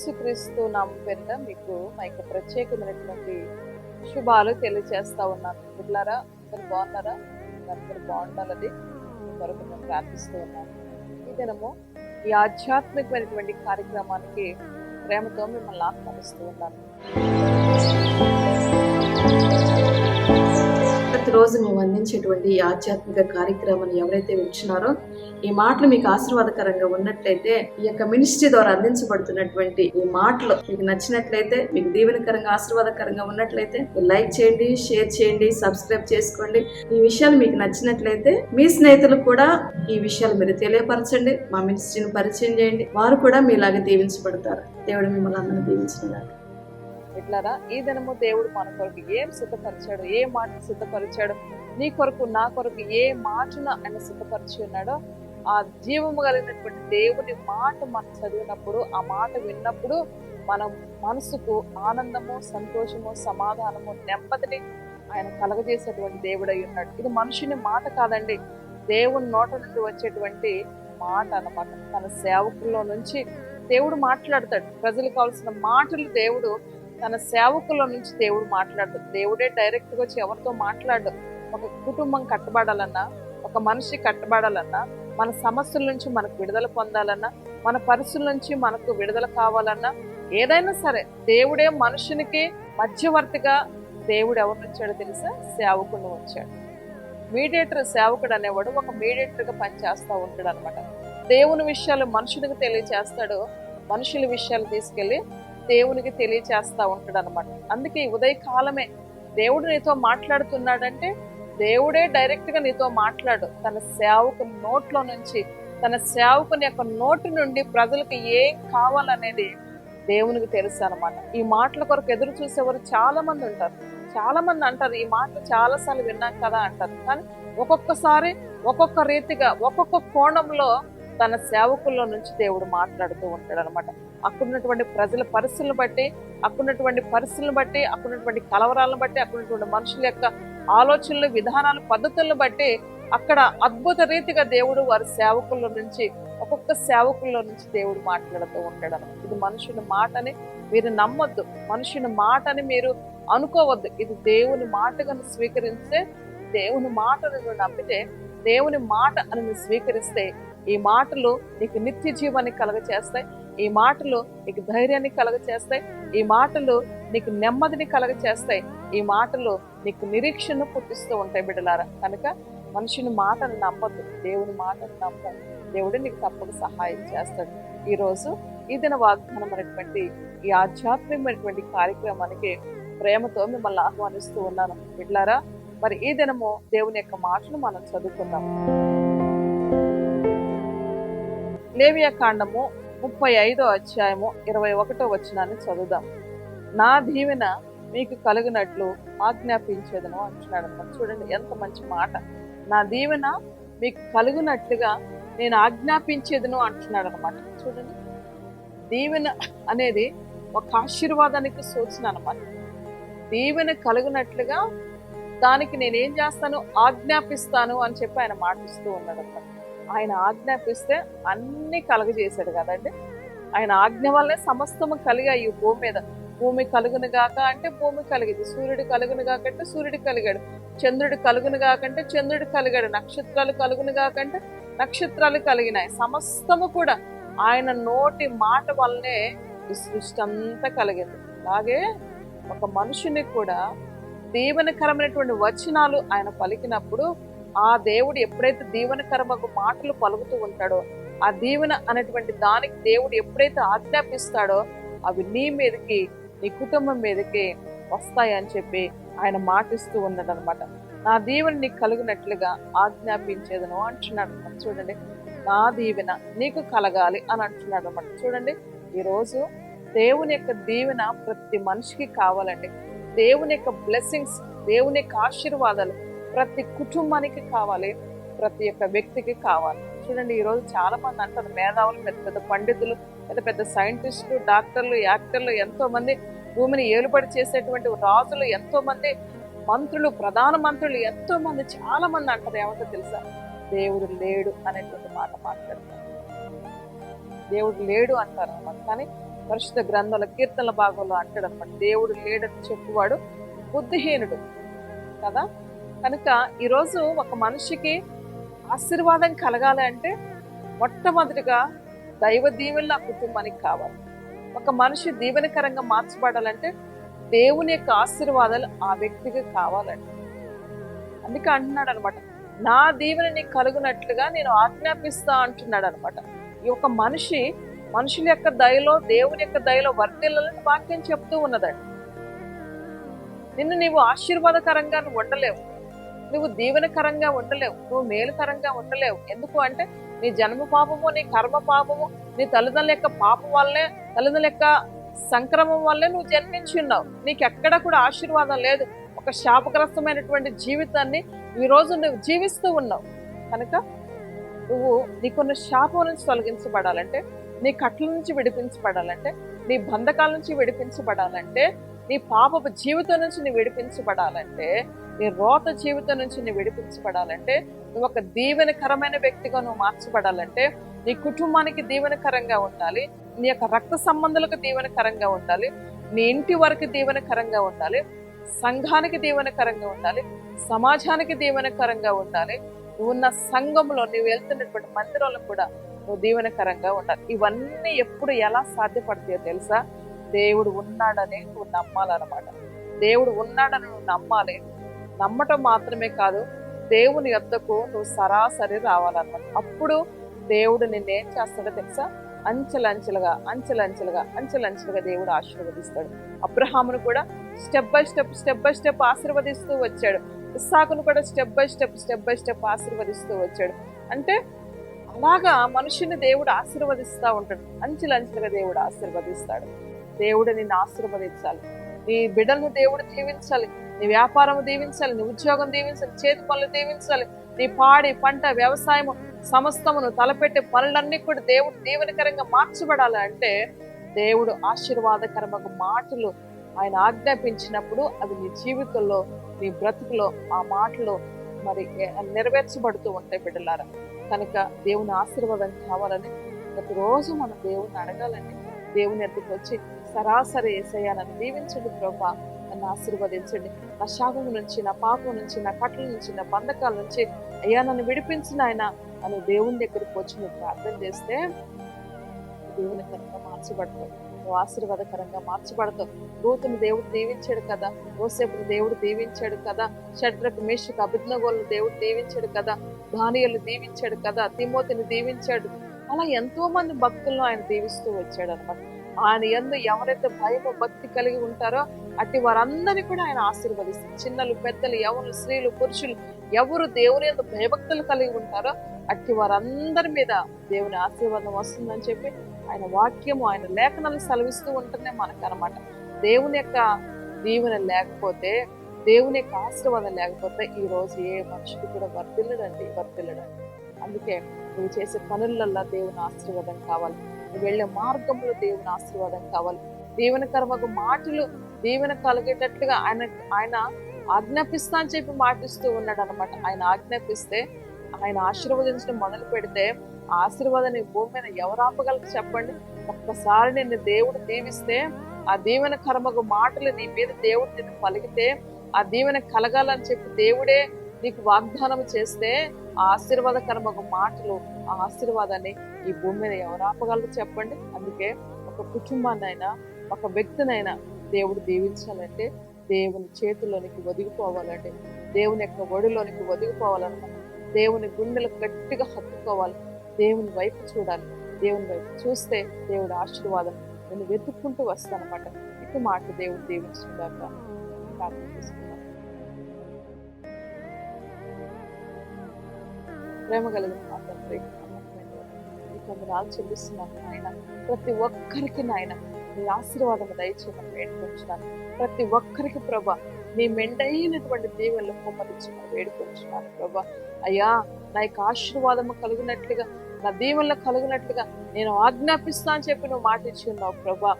యేసుక్రీస్తు నామ పేరిట మీకు మా యొక్క ప్రత్యేకమైనటువంటి శుభాలు తెలియజేస్తా ఉన్నాను. బిడ్లారా అందరు బాగున్నారా? అందరు బాగుండాలని కొరకు నేను ప్రార్థిస్తూ ఉన్నాను. ఈ దినము ఈ ఆధ్యాత్మికమైనటువంటి కార్యక్రమానికి ప్రేమతో మిమ్మల్ని ఆహ్వానిస్తూ ఉన్నాను. ప్రతిరోజు మేము అందించేటువంటి ఈ ఆధ్యాత్మిక కార్యక్రమాన్ని ఎవరైతే వింటున్నారో ఈ మాటలు మీకు ఆశీర్వాదకరంగా ఉన్నట్లయితే ఈ యొక్క మినిస్ట్రీ ద్వారా అందించబడుతున్నటువంటి ఈ మాటలు మీకు నచ్చినట్లయితే మీకు దీవెనకరంగా ఆశీర్వాదకరంగా ఉన్నట్లయితే మీరు లైక్ చేయండి షేర్ చేయండి సబ్స్క్రైబ్ చేసుకోండి. ఈ విషయాలు మీకు నచ్చినట్లయితే మీ స్నేహితులు కూడా ఈ విషయాలు మీరు తెలియపరచండి మా మినిస్ట్రీని పరిచయం చేయండి. వారు కూడా మీలాగా దీవించబడతారు. దేవుడు మిమ్మల్ని అందరినీ దీవించిన ఇట్లారా ఈ దినము దేవుడు మన కొరకు ఏం సిద్ధపరిచాడు ఏ మాట సిద్ధపరిచాడు నీ కొరకు నా కొరకు ఏ మాటను ఆయన సిద్ధపరిచి ఉన్నాడో ఆ జీవము కలిగినటువంటి దేవుని మాట మనం చదివినప్పుడు ఆ మాట విన్నప్పుడు మన మనసుకు ఆనందము సంతోషము సమాధానము నెమ్మదిని ఆయన కలగజేసేటువంటి దేవుడై ఉన్నాడు. ఇది మనుషుని మాట కాదండి. దేవుని నోట నుండి వచ్చేటువంటి మాట అన్నమాట. తన సేవకుల్లో నుంచి దేవుడు మాట్లాడతాడు. ప్రజలకు కావాల్సిన మాటలు దేవుడు తన సేవకుల నుంచి దేవుడు మాట్లాడతాడు. దేవుడే డైరెక్ట్గా వచ్చి ఎవరితో మాట్లాడు ఒక కుటుంబం కట్టబడాలన్నా ఒక మనిషి కట్టబడాలన్నా మన సమస్యల నుంచి మనకు విడుదల పొందాలన్నా మన పరిస్థితుల నుంచి మనకు విడుదల కావాలన్నా ఏదైనా సరే దేవుడే మనుషునికి మధ్యవర్తిగా దేవుడు ఎవరు వచ్చాడో తెలుసా? సేవకుని వచ్చాడు. మీడియేటర్ సేవకుడు అనేవాడు ఒక మీడియేటర్గా పనిచేస్తూ ఉంటాడు అనమాట దేవుని విషయాలు మనుషునికి తెలియచేస్తాడు మనుషుల విషయాలు తీసుకెళ్ళి దేవునికి తెలియచేస్తా ఉంటాడు అనమాట అందుకే ఉదయకాలమే దేవుడు నీతో మాట్లాడుతున్నాడంటే దేవుడే డైరెక్ట్గా నీతో మాట్లాడు. తన సేవకుని నోట్లో నుంచి తన సేవకుని యొక్క నోటి నుండి ప్రజలకు ఏం కావాలనేది దేవునికి తెలుసు అనమాట ఈ మాటల కొరకు ఎదురు చూసేవారు చాలా మంది ఉంటారు. చాలా మంది అంటారు ఈ మాటలు చాలాసార్లు విన్నాం కదా అంటారు. కానీ ఒక్కొక్కసారి ఒక్కొక్క రీతిగా ఒక్కొక్క కోణంలో తన సేవకుల్లో నుంచి దేవుడు మాట్లాడుతూ ఉంటాడు అనమాట అక్కడున్నటువంటి ప్రజల పరిస్థితులను బట్టి అక్కడున్నటువంటి పరిస్థితులను బట్టి అక్కడున్నటువంటి కలవరాలను బట్టి అక్కడున్నటువంటి మనుషుల యొక్క ఆలోచనలు విధానాలు పద్ధతులను బట్టి అక్కడ అద్భుత రీతిగా దేవుడు వారి సేవకుల్లో నుంచి ఒక్కొక్క సేవకుల్లో నుంచి దేవుడు మాట్లాడుతూ ఉంటాడు అనమాట ఇది మనుషుని మాటని మీరు నమ్మొద్దు. మనుషుని మాటని మీరు అనుకోవద్దు. ఇది దేవుని మాటగా స్వీకరిస్తే దేవుని మాటను నమ్మితే దేవుని మాట అని స్వీకరిస్తే ఈ మాటలు నీకు నిత్య జీవాన్ని కలగ చేస్తాయి ఈ మాటలు నీకు ధైర్యాన్ని కలగ చేస్తాయి ఈ మాటలు నీకు నెమ్మదిని కలగ చేస్తాయి ఈ మాటలు నీకు నిరీక్షణ పుట్టిస్తూ ఉంటాయి బిడ్డలారా. కనుక మనుషుని మాటను నమ్మద్దు దేవుని మాటను నమ్మదు దేవుడు నీకు తప్పక సహాయం చేస్తాడు. ఈరోజు ఈ దిన వాగ్దానం అనేటువంటి ఈ ఆధ్యాత్మికమైనటువంటి కార్యక్రమానికి ప్రేమతో మిమ్మల్ని ఆహ్వానిస్తూ ఉన్నాను. బిడ్డలారా మరి ఈ దినము దేవుని యొక్క మాటను మనం చదువుకుందాం. లేవియా కాండము ముప్పై ఐదో అధ్యాయము ఇరవై ఒకటో వచనాన్ని చదువుదాం. నా దీవెన మీకు కలిగినట్లు ఆజ్ఞాపించేదను అంటున్నాడు అన్నమాట. చూడండి ఎంత మంచి మాట. నా దీవెన మీకు కలిగినట్లుగా నేను ఆజ్ఞాపించేదను అంటున్నాడు అనమాట చూడండి దీవెన అనేది ఒక ఆశీర్వాదానికి సూచన అనమాట దీవెన కలిగినట్లుగా దానికి నేనేం చేస్తాను? ఆజ్ఞాపిస్తాను అని చెప్పి ఆయన మాటిస్తూ ఉన్నాడు అనమాట ఆయన ఆజ్ఞాపిస్తే అన్ని కలగజేశాడు కదండి ఆయన ఆజ్ఞ వల్లే సమస్తము కలిగాయి ఈ భూమి మీద. భూమి కలుగును గాక అంటే భూమి కలిగింది. సూర్యుడు కలుగును కాకంటే సూర్యుడు కలిగాడు. చంద్రుడు కలుగును కాకంటే చంద్రుడు కలిగాడు. నక్షత్రాలు కలుగును కాకంటే నక్షత్రాలు కలిగినాయి. సమస్తము కూడా ఆయన నోటి మాట వల్లనే ఈ సృష్టి అంతా కలిగింది. అలాగే ఒక మనుషుని కూడా దీవెనకరమైనటువంటి వచనాలు ఆయన పలికినప్పుడు ఆ దేవుడు ఎప్పుడైతే దీవెనకరమకు మాటలు పలుకుతూ ఉంటాడో ఆ దీవెన అనేటువంటి దానికి దేవుడు ఎప్పుడైతే ఆజ్ఞాపిస్తాడో అవి నీ మీదకి నీ కుటుంబం మీదకి వస్తాయని చెప్పి ఆయన మాటిస్తూ ఉన్నాడనమాట నా దీవెన నీకు కలిగినట్లుగా ఆజ్ఞాపించేదను అంటున్నాడు. చూడండి నా దీవెన నీకు కలగాలి అని అంటున్నాడు అనమాట చూడండి ఈరోజు దేవుని యొక్క దీవెన ప్రతి మనిషికి కావాలండి. దేవుని యొక్క బ్లెస్సింగ్స్ దేవుని యొక్క ఆశీర్వాదాలు ప్రతి కుటుంబానికి కావాలి ప్రతి ఒక్క వ్యక్తికి కావాలి. చూడండి ఈ రోజు చాలా మంది అంటారు మేధావులు పెద్ద పెద్ద పండితులు పెద్ద పెద్ద సైంటిస్టులు డాక్టర్లు యాక్టర్లు ఎంతో మంది భూమిని ఏలుబడి చేసేటువంటి రాజులు ఎంతో మంది మంత్రులు ప్రధాన మంత్రులు ఎంతో మంది చాలా మంది అంటారు. ఏమంటో తెలుసా? దేవుడు లేడు అనేటువంటి మాట మాట్లాడతారు. దేవుడు లేడు అంటారు అనమాట కానీ పరిశుద్ధ గ్రంథాల కీర్తనల భాగంలో అంటాడు అనమాట దేవుడు లేడని చెప్పువాడు బుద్ధిహీనుడు. కదా? కనుక ఈరోజు ఒక మనిషికి ఆశీర్వాదం కలగాలి అంటే మొట్టమొదటిగా దైవ దీవెనలు ఆ కుటుంబానికి కావాలి. ఒక మనిషి దీవెనకరంగా మార్చబడాలంటే దేవుని యొక్క ఆశీర్వాదాలు ఆ వ్యక్తికి కావాలండి. అందుకే అంటున్నాడు అనమాట నా దీవెనని కలుగునట్లుగా నేను ఆజ్ఞాపిస్తా అంటున్నాడు అనమాట ఈ ఒక మనిషి మనుషుల యొక్క దయలో దేవుని యొక్క దయలో వర్తిల్లని వాక్యం చెప్తూ ఉన్నదండి. నిన్ను నీవు ఆశీర్వాదకరంగా ఉండలేవు. నువ్వు దీవెనకరంగా ఉండలేవు నువ్వు మేలుకరంగా ఉండలేవు. ఎందుకు అంటే నీ జన్మ పాపము నీ కర్మ పాపము నీ తల్లిదండ్రుల యొక్క పాపం వల్లే తల్లిదండ్రుల యొక్క సంక్రమం వల్లే నువ్వు జన్మించి ఉన్నావు. నీకు ఎక్కడ కూడా ఆశీర్వాదం లేదు. ఒక శాపగ్రస్తమైనటువంటి జీవితాన్ని ఈరోజు రోజు నువ్వు జీవిస్తూ ఉన్నావు. కనుక నువ్వు నీకున్న శాపం నుంచి తొలగించబడాలంటే నీ కట్ల నుంచి విడిపించబడాలంటే నీ బంధకాల నుంచి విడిపించబడాలంటే నీ పాపపు జీవితం నుంచి నీ విడిపించబడాలంటే నీ రోత జీవితం నుంచి నీ విడిపించబడాలంటే నువ్వు ఒక దీవెనకరమైన వ్యక్తిగా నువ్వు మార్చబడాలంటే నీ కుటుంబానికి దీవెనకరంగా ఉండాలి నీ యొక్క రక్త సంబంధాలకు దీవెనకరంగా ఉండాలి నీ ఇంటి వరకు దీవెనకరంగా ఉండాలి సంఘానికి దీవెనకరంగా ఉండాలి సమాజానికి దీవెనకరంగా ఉండాలి. నువ్వు ఉన్న సంఘంలో నువ్వు వెళ్తున్నటువంటి మందిరంలో కూడా నువ్వు దీవెనకరంగా ఉండాలి. ఇవన్నీ ఎప్పుడు ఎలా సాధ్యపడతాయో తెలుసా? దేవుడు ఉన్నాడని నువ్వు నమ్మాలన్నమాట. దేవుడు ఉన్నాడని నువ్వు నమ్మాలి. నమ్మటం మాత్రమే కాదు దేవుని యొద్దకు నువ్వు సరాసరి రావాలన్నమాట. అప్పుడు దేవుడు నిన్నేం చేస్తాడో తెలుసా? అంచెలంచెలుగా అంచెలంచెలుగా అంచెలంచెలుగా దేవుడు ఆశీర్వదిస్తాడు. అబ్రహామును కూడా step by step step by step ఆశీర్వదిస్తూ వచ్చాడు. ఇస్సాకును కూడా step by step step by step ఆశీర్వదిస్తూ వచ్చాడు. అంటే అలాగా మనుషుని దేవుడు ఆశీర్వదిస్తూ ఉంటాడు. అంచెలంచెలుగా దేవుడు ఆశీర్వదిస్తాడు. దేవుడు నిన్ను ఆశీర్వదించాలి. నీ బిడ్డలను దేవుడు దీవించాలి. నీ వ్యాపారం దీవించాలి నీ ఉద్యోగం దీవించాలి చేతి పనులు దీవించాలి నీ పాడి పంట వ్యవసాయము సమస్తమును తలపెట్టే పనులన్నీ కూడా దేవుడు దీవెనకరంగా మార్చబడాలి అంటే దేవుడు ఆశీర్వాదకరమైన మాటలు ఆయన ఆజ్ఞాపించినప్పుడు అవి నీ జీవితంలో నీ బ్రతుకులో ఆ మాటలు మరి నెరవేర్చబడుతూ ఉంటాయి బిడ్డలారా. కనుక దేవుని ఆశీర్వాదం కావాలని ప్రతిరోజు మనం దేవుని అడగాలని దేవుని ఎత్తుకొచ్చి సరాసరి ఏసయ్యా దీవించండి ప్రభా. నన్ను ఆశీర్వదించండి. నా శాపం నుంచి నా పాపం నుంచి నా కట్ల నుంచి నా బంధకాల నుంచి అయ్యా నన్ను విడిపించిన ఆయన అని దేవుని దగ్గరికి వచ్చి నువ్వు ప్రార్థన చేస్తే దేవుని కనుక మార్చబడతావు. నువ్వు ఆశీర్వాదకరంగా మార్చబడతావు. రూతుని దేవుడు దీవించాడు కదా. ఓసేపుని దేవుడు దీవించాడు కదా. షడ్రకు మేషకు అభిజ్ఞగోళ్ళు దేవుడు దీవించాడు కదా. దానియలు దీవించాడు కదా. తిమోతిని దీవించాడు. అలా ఎంతో మంది భక్తులను ఆయన దీవిస్తూ వచ్చాడు అనమాట ఆయన ఎందు ఎవరైతే భయము భక్తి కలిగి ఉంటారో అట్టి వారందరినీ కూడా ఆయన ఆశీర్వదిస్తారు. చిన్నలు పెద్దలు ఎవరు స్త్రీలు పురుషులు ఎవరు దేవుని యొక్క భయభక్తులు కలిగి ఉంటారో అట్టి వారందరి మీద దేవుని ఆశీర్వాదం వస్తుందని చెప్పి ఆయన వాక్యము ఆయన లేఖనాలు సెలవిస్తూ ఉంటుందే మనకు అనమాట దేవుని యొక్క దీవెన లేకపోతే దేవుని యొక్క ఆశీర్వాదం లేకపోతే ఈ రోజు ఏ మనిషికి కూడా వర్తిల్లడండి వర్తిల్లడండి. అందుకే నువ్వు చేసే పనులల్లో దేవుని ఆశీర్వాదం కావాలి. నువ్వు వెళ్ళే మార్గంలో దేవుని ఆశీర్వాదం కావాలి. దీవెనకరమగు మాటలు దీవెన కలిగేటట్లుగా ఆయన ఆయన ఆజ్ఞాపిస్తా అని చెప్పి మాటిస్తూ ఉన్నాడు అనమాట ఆయన ఆజ్ఞాపిస్తే ఆయన ఆశీర్వదించడం మొదలు పెడితే ఆశీర్వాదాన్ని భూమి మీద ఎవరు ఆపగలరు చెప్పండి? ఒక్కసారి నిన్ను దేవుడు దీవిస్తే ఆ దీవెన కర్మకు మాటలు నీ మీద దేవుడు నిన్ను పలికితే ఆ దీవెన కలగాలని చెప్పి దేవుడే నీకు వాగ్దానం చేస్తే ఆ ఆశీర్వాద కర్మకు మాటలు ఆ ఆశీర్వాదాన్ని ఈ భూమి మీద ఎవరు ఆపగలరు చెప్పండి? అందుకే ఒక కుటుంబాన్నైనా ఒక వ్యక్తినైనా దేవుడు దీవించాలంటే దేవుని చేతిలోనికి ఒదిగిపోవాలంటే దేవుని యొక్క ఒడిలోనికి ఒదిగిపోవాలంట. దేవుని గుండెలకు గట్టిగా హత్తుకోవాలి. దేవుని వైపు చూడాలి. దేవుని వైపు చూస్తే దేవుడి ఆశీర్వాదం నేను వెతుక్కుంటూ వస్తానమాట ఇటు మాట దేవుడు దీవించుకుందాక ప్రార్థన చేసుకుందాం. ప్రేమ కలిగిన మాత్రం తండ్రి నీకు వందనాలు చెల్లిస్తున్నాను ప్రతి ఒక్కరికి నాయన నీ ఆశీర్వాదం దయచేయమని వేడుకొంచున్నాను. ప్రతి ఒక్కరికి ప్రభా నీ మెండైనటువంటి దీవెనలు కుమ్మరించమని వేడుకొంచున్నాను ప్రభా. అయ్యా నా యొక్క ఆశీర్వాదము కలిగినట్లుగా నా దీవెనలు కలిగినట్లుగా నేను ఆజ్ఞాపిస్తా అని చెప్పి నువ్వు మాట ఇచ్చి ఉన్నావు ప్రభా.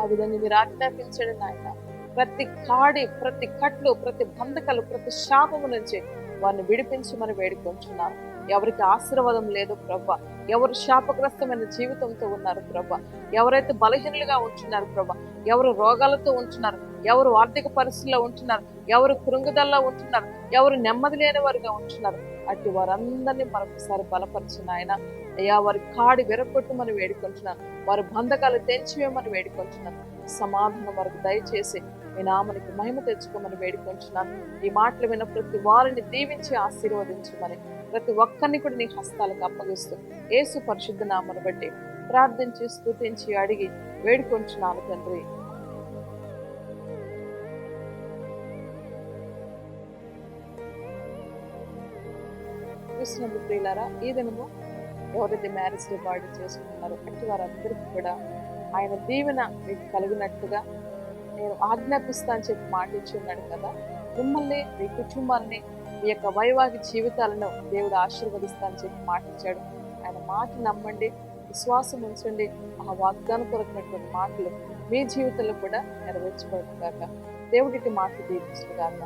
ఆ విధంగా మీరు ఆజ్ఞాపించండి నాయన. ప్రతి కాడి ప్రతి కట్లు ప్రతి బంధకాలు ప్రతి శాపము నుంచి వారిని విడిపించమని వేడుకొంచున్నాను. ఎవరికి ఆశీర్వాదం లేదు ప్రభా. ఎవరు శాపగ్రస్తమైన జీవితంతో ఉన్నారు ప్రభా. ఎవరైతే బలహీనులుగా ఉంటున్నారు ప్రభా. ఎవరు రోగాలతో ఉంటున్నారు. ఎవరు ఆర్థిక పరిస్థితుల్లో ఉంటున్నారు. ఎవరు కృంగుదల్లో ఉంటున్నారు. ఎవరు నెమ్మది లేని వారుగా ఉంటున్నారు. అట్టి వారందరినీ మరొకసారి బలపరిచిన ఆయన అయ్యా వారి కాడి విరగొట్టమని వేడుకుంటున్నాను. వారి బంధకాలు తెంచివేయమని వేడుకుంటున్నాను. సమాధానం వారికి దయచేసి మీ నామనికి మహిమ తెచ్చుకోమని వేడుకుంటున్నాను ఈ మాటలు విన్న ప్రతి వారిని దీవించి ఆశీర్వదించమని ప్రతి ఒక్కరిని కూడా నీ హస్తాలకు అప్పగిస్తూ ఏసు పరిశుద్ధ నామను బట్టి ప్రార్థించి స్థుతించి అడిగి వేడుకుంటున్నాను తండ్రి. కృష్ణుడు ప్రియులారా ఈ దినము ఎవరైతే మ్యారేజ్ డే బాడీ చేసుకుంటున్నారో అట్టి వారందరికీ కూడా ఆయన దీవెన మీకు కలిగినట్టుగా నేను ఆజ్ఞాపిస్తా అని చెప్పి మాట ఇచ్చున్నాడు కదా. మిమ్మల్ని మీ కుటుంబాన్ని మీ యొక్క వైవాహిక జీవితాలను దేవుడు ఆశీర్వదిస్తా అని చెప్పి మాట ఇచ్చాడు. ఆయన మాట నమ్మండి విశ్వాసం ఉంచండి ఆ వాగ్దానం కొరకున్నటువంటి మాటలు మీ జీవితంలో కూడా నెరవేర్చబడుతుందాక దేవుడికి మాటలు దీవించుగాక